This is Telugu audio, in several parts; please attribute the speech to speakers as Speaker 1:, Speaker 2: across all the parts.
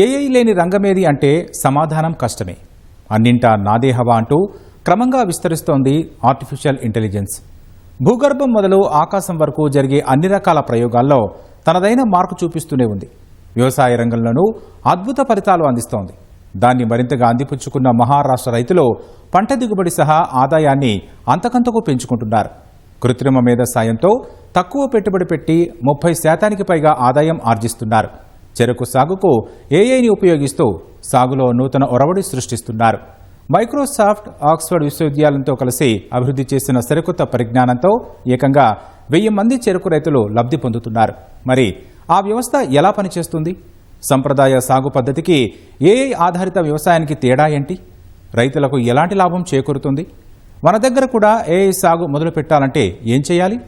Speaker 1: ఏఐ లేని రంగమేది అంటే సమాధానం కష్టమే. అన్నింటా నాదే హవా అంటూ క్రమంగా విస్తరిస్తోంది ఆర్టిఫిషియల్ ఇంటెలిజెన్స్. భూగర్భం మొదలు ఆకాశం వరకు జరిగే అన్ని రకాల ప్రయోగాల్లో తనదైన మార్కు చూపిస్తూనే ఉంది. వ్యవసాయ రంగంలోనూ అద్భుత ఫలితాలు అందిస్తోంది. దాన్ని మరింతగా అందిపుచ్చుకున్న మహారాష్ట్ర రైతులు పంట దిగుబడి సహా ఆదాయాన్ని అంతకంతకు పెంచుకుంటున్నారు. కృత్రిమ మేధ సాయంతో తక్కువ పెట్టుబడి పెట్టి ముప్పై శాతానికి పైగా ఆదాయం ఆర్జిస్తున్నారు. చెరకు సాగుకు ఏఐని ఉపయోగిస్తూ సాగులో నూతన ఒరవడి సృష్టిస్తున్నారు. మైక్రోసాఫ్ట్ ఆక్స్ఫర్డ్ విశ్వవిద్యాలయంతో కలిసి అభివృద్ధి చేసిన సరికొత్త పరిజ్ఞానంతో ఏకంగా వెయ్యి మంది చెరకు రైతులు లబ్ధి పొందుతున్నారు. మరి ఆ వ్యవస్థ ఎలా పనిచేస్తుంది? సంప్రదాయ సాగు పద్ధతికి ఏఐ ఆధారిత వ్యవసాయానికి తేడా ఏంటి? రైతులకు ఎలాంటి లాభం చేకూరుతుంది? మన దగ్గర కూడా ఏఐ సాగు మొదలు పెట్టాలంటే ఏం చేయాలి?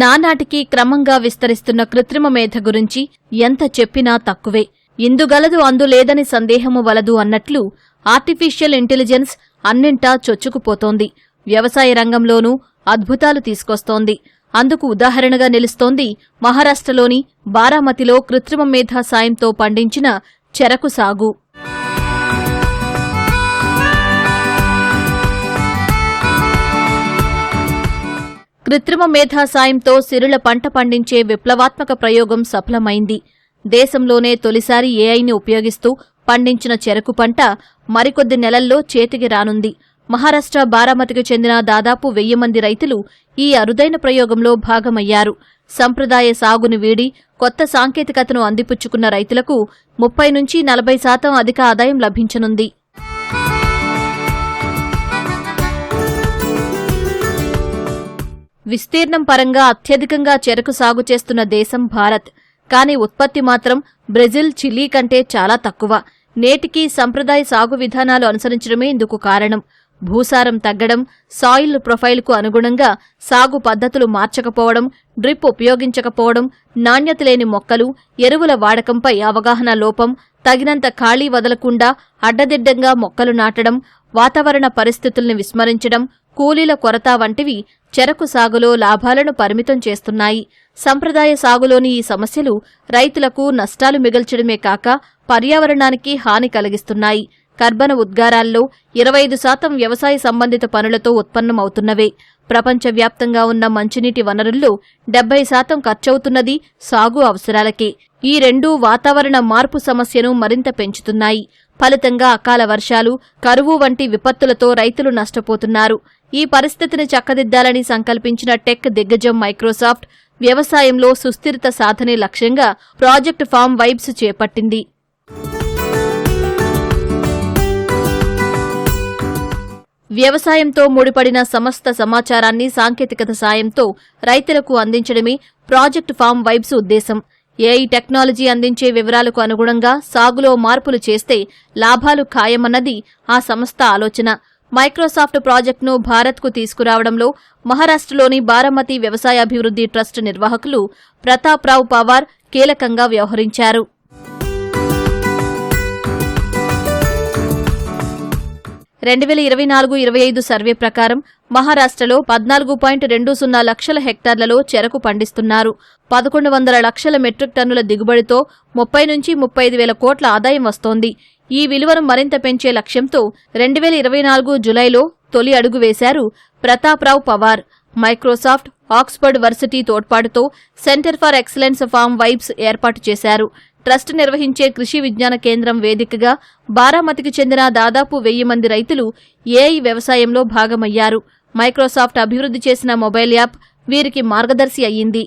Speaker 2: నానాటికి క్రమంగా విస్తరిస్తున్న కృత్రిమ మేధ గురించి ఎంత చెప్పినా తక్కువే. ఇందుగలదు అందులేదని సందేహము వలదు అన్నట్లు ఆర్టిఫిషియల్ ఇంటెలిజెన్స్ అన్నింటా చొచ్చుకుపోతోంది. వ్యవసాయ రంగంలోనూ అద్భుతాలు తీసుకొస్తోంది. అందుకు ఉదాహరణగా నిలుస్తోంది మహారాష్ట్రలోని బారామతిలో కృత్రిమ మేధ సాయంతో పండించిన చెరకు సాగు. కృత్రిమ మేధా సాయంతో సిరుల పంట పండించే విప్లవాత్మక ప్రయోగం సఫలమైంది. దేశంలోనే తొలిసారి ఏఐని ఉపయోగిస్తూ పండించిన చెరకు పంట మరికొద్ది నెలల్లో చేతికి రానుంది. మహారాష్ట్ర బారామతికి చెందిన దాదాపు వెయ్యి మంది రైతులు ఈ అరుదైన ప్రయోగంలో భాగమయ్యారు. సంప్రదాయ సాగును వీడి కొత్త సాంకేతికతను అందిపుచ్చుకున్న రైతులకు ముప్పై నుంచి నలభై శాతం అధిక ఆదాయం లభించనుంది. విస్తీర్ణం పరంగా అత్యధికంగా చెరకు సాగు చేస్తున్న దేశం భారత్. కానీ ఉత్పత్తి మాత్రం బ్రెజిల్ చిలీ కంటే చాలా తక్కువ. నేటికి సంప్రదాయ సాగు విధానాలు అనుసరించడమే ఇందుకు కారణం. భూసారం తగ్గడం సాయిల్ ప్రొఫైల్కు అనుగుణంగా సాగు పద్ధతులు మార్చకపోవడం డ్రిప్ ఉపయోగించకపోవడం నాణ్యత లేని మొక్కలు ఎరువుల వాడకంపై అవగాహన లోపం తగినంత ఖాళీ వదలకుండా అడ్డదిడ్డంగా మొక్కలు నాటడం వాతావరణ పరిస్థితుల్ని విస్మరించడం కూలీల కొరత వంటివి చెరకు సాగులో లాభాలను పరిమితం చేస్తున్నాయి. సంప్రదాయ సాగులోని ఈ సమస్యలు రైతులకు నష్టాలు మిగల్చడమే కాక పర్యావరణానికి హాని కలిగిస్తున్నాయి. కర్బన ఉద్గారాల్లో ఇరవై ఐదు శాతం వ్యవసాయ సంబంధిత పనులతో ఉత్పన్నమవుతున్నవే. ప్రపంచవ్యాప్తంగా ఉన్న మంచినీటి వనరుల్లో డెబ్బై శాతం ఖర్చవుతున్నది సాగు అవసరాలకే. ఈ రెండూ వాతావరణ మార్పు సమస్యను మరింత పెంచుతున్నాయి. ఫలితంగా అకాల వర్షాలు కరువు వంటి విపత్తులతో రైతులు నష్టపోతున్నారు. ఈ పరిస్థితిని చక్కదిద్దాలని సంకల్పించిన టెక్ దిగ్గజం మైక్రోసాఫ్ట్ వ్యవసాయంలో సుస్థిరత సాధనే లక్ష్యంగా ప్రాజెక్ట్ ఫామ్ వైబ్స్ చేపట్టింది. వ్యవసాయంతో ముడిపడిన సమస్త సమాచారాన్ని సాంకేతికత సాయంతో రైతులకు అందించడమే ప్రాజెక్ట్ ఫామ్ వైబ్స్ ఉద్దేశం. ఏఐ టెక్నాలజీ అందించే వివరాలకు అనుగుణంగా సాగులో మార్పులు చేస్తే లాభాలు ఖాయమన్నది ఆ సంస్థ ఆలోచన. మైక్రోసాఫ్ట్ ప్రాజెక్టును భారత్కు తీసుకురావడంలో మహారాష్ట్రలోని బారామతి వ్యవసాయాభివృద్ధి ట్రస్ట్ నిర్వాహకులు ప్రతాప్రావు పవార్ కీలకంగా వ్యవహరించారు. రెండు వేల ఇరవై నాలుగు ఇరవై ఐదు సర్వే ప్రకారం మహారాష్ట్రలో పద్నాలుగు పాయింట్ రెండు సున్నా లక్షల హెక్టార్లలో చెరకు పండిస్తున్నారు. పదకొండు వందల లక్షల మెట్రిక్ టన్నుల దిగుబడితో ముప్పై నుంచి ముప్పై ఐదు వేల కోట్ల ఆదాయం వస్తోంది. ఈ విలువను మరింత పెంచే లక్ష్యంతో రెండు వేల ఇరవై నాలుగు జులైలో తొలి అడుగు వేశారు Prataprao Pawar. Microsoft Oxford varsity తోడ్పాటుతో centre for excellence farm vibes ఏర్పాటు చేశారు. ట్రస్ట్ నిర్వహించే కృషి విజ్ఞాన కేంద్రం వేదికగా బారామతికి చెందిన దాదాపు వెయ్యి మంది రైతులు ఏఐ వ్యవసాయంలో భాగమయ్యారు. మైక్రోసాఫ్ట్ అభివృద్ధి చేసిన మొబైల్ యాప్ వీరికి మార్గదర్శి అయ్యింది.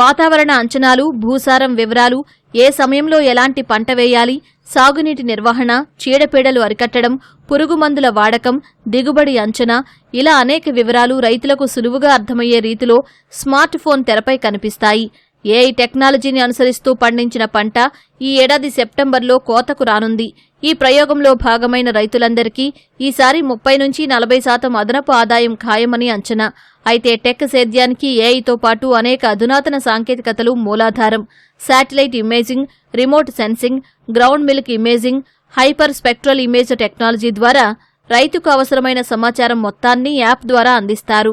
Speaker 2: వాతావరణ అంచనాలు భూసారం వివరాలు ఏ సమయంలో ఎలాంటి పంట వేయాలి సాగునీటి నిర్వహణ చీడపీడలు అరికట్టడం పురుగుమందుల వాడకం దిగుబడి అంచనా ఇలా అనేక వివరాలు రైతులకు సులువుగా అర్థమయ్యే రీతిలో స్మార్ట్ ఫోన్ తెరపై కనిపిస్తాయి. ఏఐ టెక్నాలజీని అనుసరిస్తూ పండించిన పంట ఈ ఏడాది సెప్టెంబర్లో కోతకు రానుంది. ఈ ప్రయోగంలో భాగమైన రైతులందరికీ ఈసారి ముప్పై నుంచి నలభై శాతం అదనపు ఆదాయం ఖాయమని అంచనా. అయితే టెక్ సేద్యానికి ఏఐతో పాటు అనేక అధునాతన సాంకేతికతలు మూలాధారం. Satellite imaging remote sensing ground milk imaging hyper spectral image technology ద్వారా రైతుకు అవసరమైన సమాచారం మొత్తాన్ని యాప్ ద్వారా అందిస్తారు.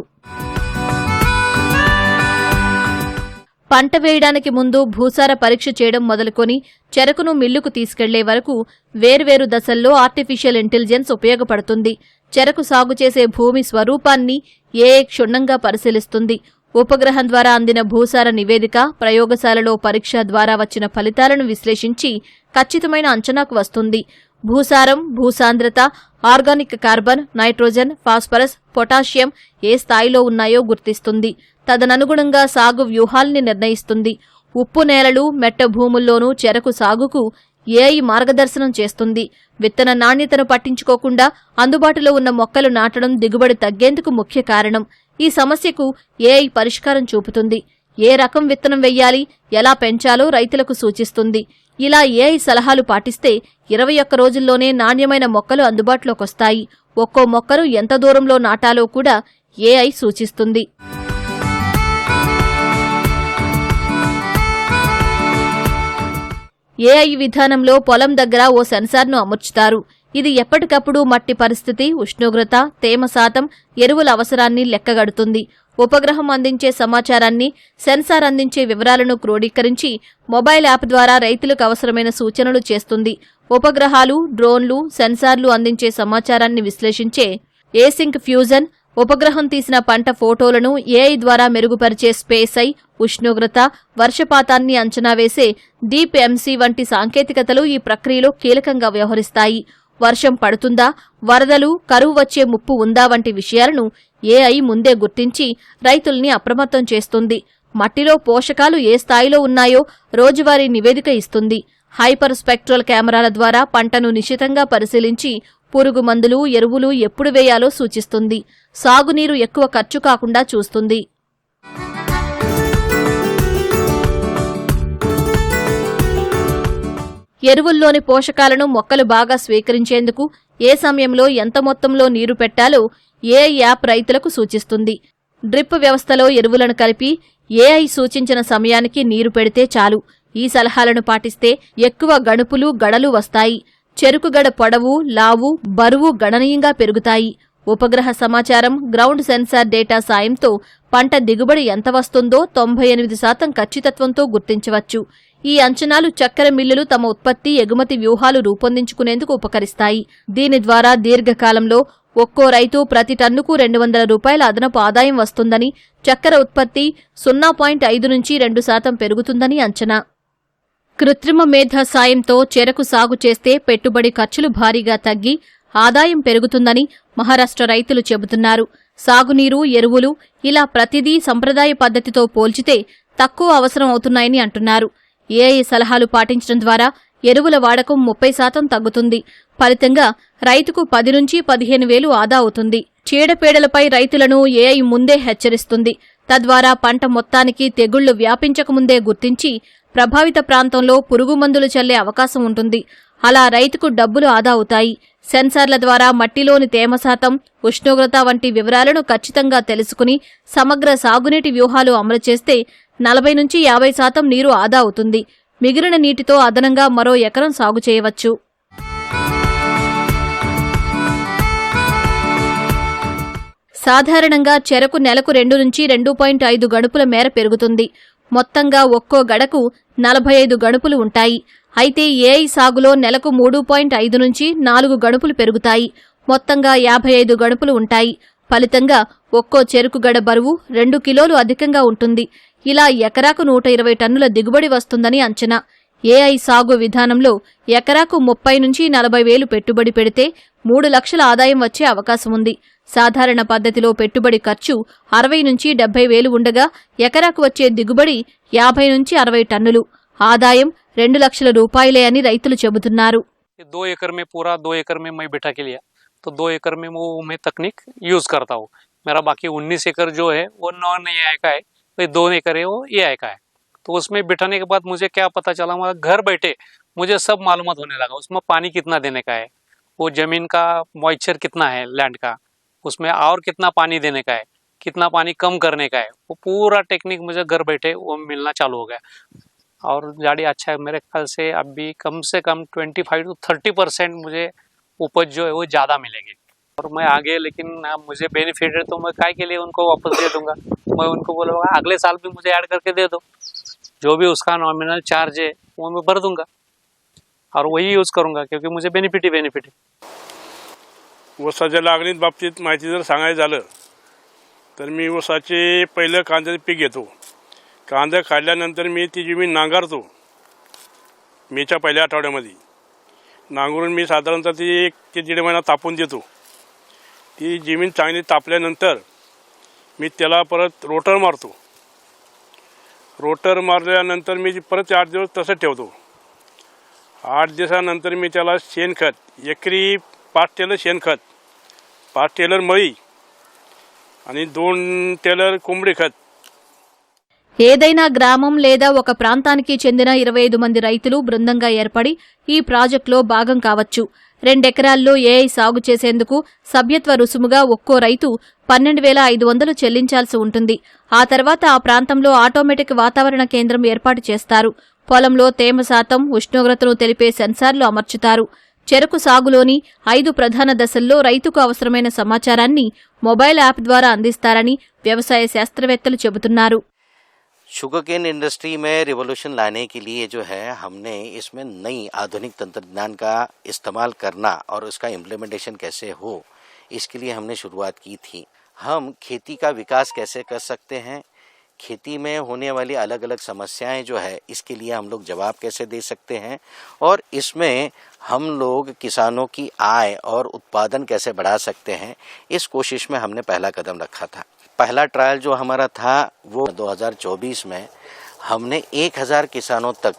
Speaker 2: పంట వేయడానికి ముందు భూసార పరీక్ష చేయడం మొదలుకొని చెరకును మిల్లుకు తీసుకెళ్ళే వరకు వేర్వేరు దశల్లో ఆర్టిఫిషియల్ ఇంటెలిజెన్స్ ఉపయోగపడుతుంది. చెరకు సాగు చేసే భూమి స్వరూపాన్ని ఏఏ క్షుణ్ణంగా పరిశీలిస్తుంది? ఉపగ్రహం ద్వారా అందిన భూసార నివేదిక ప్రయోగశాలలో పరీక్ష ద్వారా వచ్చిన ఫలితాలను విశ్లేషించి ఖచ్చితమైన అంచనాకు వస్తుంది. భూసారం భూసాంద్రత organic carbon nitrogen phosphorus potassium ఏ స్థాయిలో ఉన్నాయో గుర్తిస్తుంది. తదననుగుణంగా సాగు వ్యూహాల్ని నిర్ణయిస్తుంది. ఉప్పు నేలలు మెట్ట భూముల్లోనూ చెరకు సాగుకు ఏఐ మార్గదర్శనం చేస్తుంది. విత్తన నాణ్యతను పట్టించుకోకుండా అందుబాటులో ఉన్న మొక్కలు నాటడం దిగుబడి తగ్గేందుకు ముఖ్య కారణం. ఈ సమస్యకు ఏఐ పరిష్కారం చూపుతుంది. ఏ రకం విత్తనం వెయ్యాలి ఎలా పెంచాలో రైతులకు సూచిస్తుంది. ఇలా ఏఐ సలహాలు పాటిస్తే ఇరవై ఒక్క రోజుల్లోనే నాణ్యమైన మొక్కలు అందుబాటులోకొస్తాయి. ఒక్కో మొక్కను ఎంత దూరంలో నాటాలో కూడా ఏఐ సూచిస్తుంది. ఏఐ విధానంలో పొలం దగ్గర ఓ సెన్సార్ను అమర్చుతారు. ఇది ఎప్పటికప్పుడు మట్టి పరిస్థితి ఉష్ణోగ్రత తేమ శాతం ఎరువుల అవసరాన్ని లెక్కగడుతుంది. ఉపగ్రహం అందించే సమాచారాన్ని సెన్సార్ అందించే వివరాలను క్రోడీకరించి మొబైల్ యాప్ ద్వారా రైతులకు అవసరమైన సూచనలు చేస్తుంది. ఉపగ్రహాలు డ్రోన్లు సెన్సార్లు అందించే సమాచారాన్ని విశ్లేషించే ఏసింక్ ఫ్యూజన్ ఉపగ్రహం తీసిన పంట ఫోటోలను ఏఐ ద్వారా మెరుగుపరిచే స్పేస్ ఐ ఉష్ణోగ్రత వర్షపాతాన్ని అంచనా వేసే డీప్ ఎంసీ వంటి సాంకేతికతలు ఈ ప్రక్రియలో కీలకంగా వ్యవహరిస్తాయి. వర్షం పడుతుందా వరదలు కరువు వచ్చే ముప్పు ఉందా వంటి విషయాలను ఏఐ ముందే గుర్తించి రైతుల్ని అప్రమత్తం చేస్తుంది. మట్టిలో పోషకాలు ఏ స్థాయిలో ఉన్నాయో రోజువారీ నివేదిక ఇస్తుంది. హైపర్ స్పెక్ట్రల్ కెమెరాల ద్వారా పంటను నిశితంగా పరిశీలించి పురుగు మందులు ఎరువులు ఎప్పుడు వేయాలో సూచిస్తుంది. సాగునీరు ఎక్కువ ఖర్చు కాకుండా చూస్తుంది. ఎరువుల్లోని పోషకాలను మొక్కలు బాగా స్వీకరించేందుకు ఏ సమయంలో ఎంత మొత్తంలో నీరు పెట్టాలో ఏ యాప్ రైతులకు సూచిస్తుంది. డ్రిప్ వ్యవస్థలో ఎరువులను కలిపి ఏఐ సూచించిన సమయానికి నీరు పెడితే చాలు. ఈ సలహాలను పాటిస్తే ఎక్కువ గణుపులు గడలు వస్తాయి. చెరుకు గడ పొడవు లావు బరువు గణనీయంగా పెరుగుతాయి. ఉపగ్రహ సమాచారం గ్రౌండ్ సెన్సార్ డేటా సాయంతో పంట దిగుబడి ఎంత వస్తుందో తొంభై ఎనిమిది శాతం ఖచ్చితత్వంతో గుర్తించవచ్చు. ఈ అంచనాలు చక్కెర మిల్లులు తమ ఉత్పత్తి ఎగుమతి వ్యూహాలు రూపొందించుకునేందుకు ఉపకరిస్తాయి. దీని ద్వారా దీర్ఘకాలంలో ఒక్కో రైతు ప్రతి టన్నుకు రెండు వందల రూపాయల అదనపు ఆదాయం వస్తుందని చక్కెర ఉత్పత్తి సున్నా పాయింట్ ఐదు నుంచి రెండు శాతం పెరుగుతుందని అంచనా. కృత్రిమ మేధ సాయంతో చెరకు సాగు చేస్తే పెట్టుబడి ఖర్చులు భారీగా తగ్గి ఆదాయం పెరుగుతుందని మహారాష్ట్ర రైతులు చెబుతున్నారు. సాగునీరు ఎరువులు ఇలా ప్రతిదీ సంప్రదాయ పద్ధతితో పోల్చితే తక్కువ అవసరం అవుతున్నాయని అంటున్నారు. ఏఐ సలహాలు పాటించడం ద్వారా ఎరువుల వాడకం ముప్పై శాతం తగ్గుతుంది. ఫలితంగా రైతుకు పది నుంచి పదిహేను వేలు ఆదా అవుతుంది. చీడపీడలపై రైతులను ఏఐ ముందే హెచ్చరిస్తుంది. తద్వారా పంట మొత్తానికి తెగుళ్ళు వ్యాపించకముందే గుర్తించి ప్రభావిత ప్రాంతంలో పురుగు మందులు చల్లే అవకాశం ఉంటుంది. అలా రైతుకు డబ్బులు ఆదా అవుతాయి. సెన్సార్ల ద్వారా మట్టిలోని తేమ శాతం ఉష్ణోగ్రత వంటి వివరాలను ఖచ్చితంగా తెలుసుకుని సమగ్ర సాగునీటి వ్యూహాలు అమలు చేస్తే నలభై నుంచి యాభై శాతం నీరు ఆదా అవుతుంది. మిగిలిన నీటితో అదనంగా మరో ఎకరం సాగు చేయవచ్చు. సాధారణంగా చెరకు నెలకు రెండు నుంచి రెండు పాయింట్ ఐదు గడుపుల మేర పెరుగుతుంది. మొత్తంగా ఒక్కో గడకు నలభై ఐదు గడుపులు ఉంటాయి. అయితే ఏఐ సాగులో నెలకు మూడు పాయింట్ ఐదు నుంచి నాలుగు గడుపులు పెరుగుతాయి. మొత్తంగా యాభై ఐదు గడుపులు ఉంటాయి. ఫలితంగా ఒక్కో చెరుకు గడ బరువు రెండు కిలోలు అధికంగా ఉంటుంది. ఇలా ఎకరాకు నూట ఇరవై టన్నుల దిగుబడి వస్తుందని అంచనా. ఏఐ సాగు విధానంలో ఎకరాకు ముప్పై నుంచి నలభై వేలు పెట్టుబడి పెడితే మూడు లక్షల ఆదాయం వచ్చే అవకాశం ఉంది సాధారణ పద్ధతిలో పెట్టుబడి ఖర్చు అరవై నుంచి డెబ్బై వేలు ఉండగా ఎకరాకు వచ్చే దిగుబడి యాభై నుంచి అరవై టన్నులు ఆదాయం రెండు లక్షల రూపాయలే అని రైతులు చెబుతున్నారు
Speaker 3: ये दो एकड़ में पूरा दो एकड़ में मैं बिठा के लिया तो दो एकड़ में वो मैं तकनीक यूज करता हूँ मेरा बाकी उन्नीस एकड़ जो है वो नॉन ए का है तो दो एकड़ है वो ए का है तो उसमें बिठाने के बाद मुझे क्या पता चला मतलब घर बैठे मुझे सब मालूमात होने लगा उसमें पानी कितना देने का है वो जमीन का मॉइस्चर कितना है लैंड का उसमें और कितना पानी देने का है कितना पानी कम करने का है वो पूरा टेक्निक मुझे घर बैठे वो मिलना चालू हो गया। और गाड़ी अच्छा है मेरे ख्याल से अभी कम से कम twenty five to thirty percent मुझे उपज जो है वो ज़्यादा मिलेगी। और मैं आगे लेकिन अब मुझे बेनिफिट है तो मैं काय के लिए उनको वापस दे दूँगा? मैं उनको बोलूँगा अगले साल भी मुझे ऐड करके दे दो। जो भी उसका नॉमिनल चार्ज है वो मैं भर दूँगा। और वही यूज़ करूँगा क्योंकि मुझे बेनिफिट ही बेनिफिट है।
Speaker 4: ऊसाच्या लागणीत बाबतीत माहिती जर सांगायचं झालं तर मी ऊसाचे पहिलं कांद्याचं पीक घेतो. कांदा काढल्यानंतर मी ती जमीन नांगरतो मेच्या पहिल्या आठवड्यामध्ये. नांगरून मी साधारणतः ती एक ते दीड महिना तापून देतो. ती जमीन चांगली तापल्यानंतर मी त्याला परत रोटर मारतो. रोटर मारल्यानंतर मी परत आठ दिवस तसं ठेवतो. आठ दिवसानंतर मी त्याला शेणखत एकरी पाच टेलर शेणखत पाच टेलर मळी आणि दोन टेलर कोंबडी खत
Speaker 2: ఏదైనా గ్రామం లేదా ఒక ప్రాంతానికి చెందిన ఇరవై ఐదు మంది రైతులు బృందంగా ఏర్పడి ఈ ప్రాజెక్టులో భాగం కావచ్చు రెండెకరాల్లో ఏఐ సాగు చేసేందుకు సభ్యత్వ రుసుముగా ఒక్కో రైతు పన్నెండు వేల ఐదు వందలు చెల్లించాల్సి ఉంటుంది ఆ తర్వాత ఆ ప్రాంతంలో ఆటోమేటిక్ వాతావరణ కేంద్రం ఏర్పాటు చేస్తారు పొలంలో తేమ శాతం ఉష్ణోగ్రతను తెలిపే సెన్సార్లు అమర్చుతారు చెరకు సాగులోని ఐదు ప్రధాన దశల్లో రైతుకు అవసరమైన సమాచారాన్ని మొబైల్ యాప్ ద్వారా అందిస్తారని వ్యవసాయ శాస్త్రవేత్తలు చెబుతున్నారు
Speaker 5: शुगर केन इंडस्ट्री में रिवोल्यूशन लाने के लिए जो है हमने इसमें नई आधुनिक तंत्रज्ञान का इस्तेमाल करना और उसका इम्प्लीमेंटेशन कैसे हो इसके लिए हमने शुरुआत की थी हम खेती का विकास कैसे कर सकते हैं खेती में होने वाली अलग अलग समस्याएँ जो है, इसके लिए हम लोग जवाब कैसे दे सकते हैं? और इसमें हम लोग किसानों की आय और उत्पादन कैसे बढ़ा सकते हैं? इस कोशिश में हमने पहला कदम रखा था। पहला ट्रायल जो हमारा था, वो 2024 में हमने 1000 किसानों तक,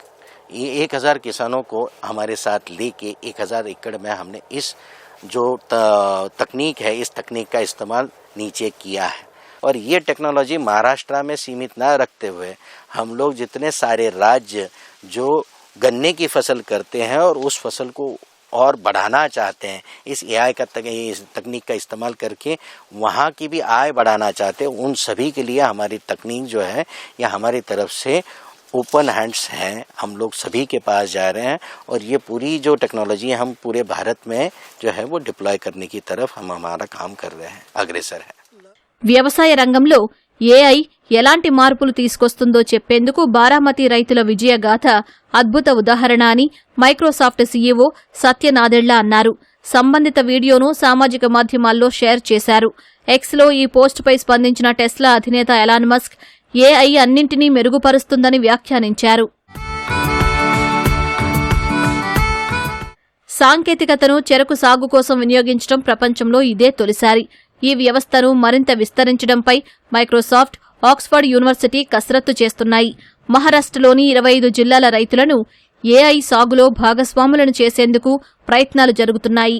Speaker 5: ये 1000 किसानों को हमारे साथ लेके 1000 एकड़ में हमने इस जो तकनीक है, इस तकनीक का इस्तेमाल नीचे किया है। और ये टेक्नोलॉजी महाराष्ट्र में सीमित ना रखते हुए हम लोग जितने सारे राज्य जो गन्ने की फ़सल करते हैं और उस फ़सल को और बढ़ाना चाहते हैं इस एआई का तक, इस तकनीक का इस्तेमाल करके वहाँ की भी आय बढ़ाना चाहते हैं उन सभी के लिए हमारी तकनीक जो है या हमारी तरफ़ से ओपन हैंड्स हैं हम लोग सभी के पास जा रहे हैं और ये पूरी जो टेक्नोलॉजी हम पूरे भारत में जो है वो डिप्लॉय करने की तरफ़ हम हमारा काम कर रहे हैं अग्रेसर है।
Speaker 2: వ్యవసాయ రంగంలో ఏఐ ఎలాంటి మార్పులు తీసుకొస్తుందో చెప్పేందుకు బారామతి రైతుల విజయగాథ అద్భుత ఉదాహరణ అని మైక్రోసాఫ్ట్ సీఈఓ సత్యనాదెళ్ళ అన్నారు. సంబంధిత వీడియోను సామాజిక మాధ్యమాల్లో షేర్ చేశారు. ఎక్స్లో ఈ పోస్టుపై స్పందించిన టెస్లా అధినేత ఎలాన్ మస్క్ ఏఐ అన్నింటినీ మెరుగుపరుస్తుందని వ్యాఖ్యానించారు. సాంకేతికతను చెరకు సాగు కోసం వినియోగించడం ప్రపంచంలో ఇదే తొలిసారి. ఈ వ్యవస్థను మరింత విస్తరించడంపై మైక్రోసాఫ్ట్ ఆక్స్ఫర్డ్ యూనివర్సిటీ కసరత్తు చేస్తున్నాయి. మహారాష్ట్రలోని ఇరవై ఐదు జిల్లాల రైతులను ఏఐ సాగులో భాగస్వాములను చేసేందుకు ప్రయత్నాలు జరుగుతున్నాయి.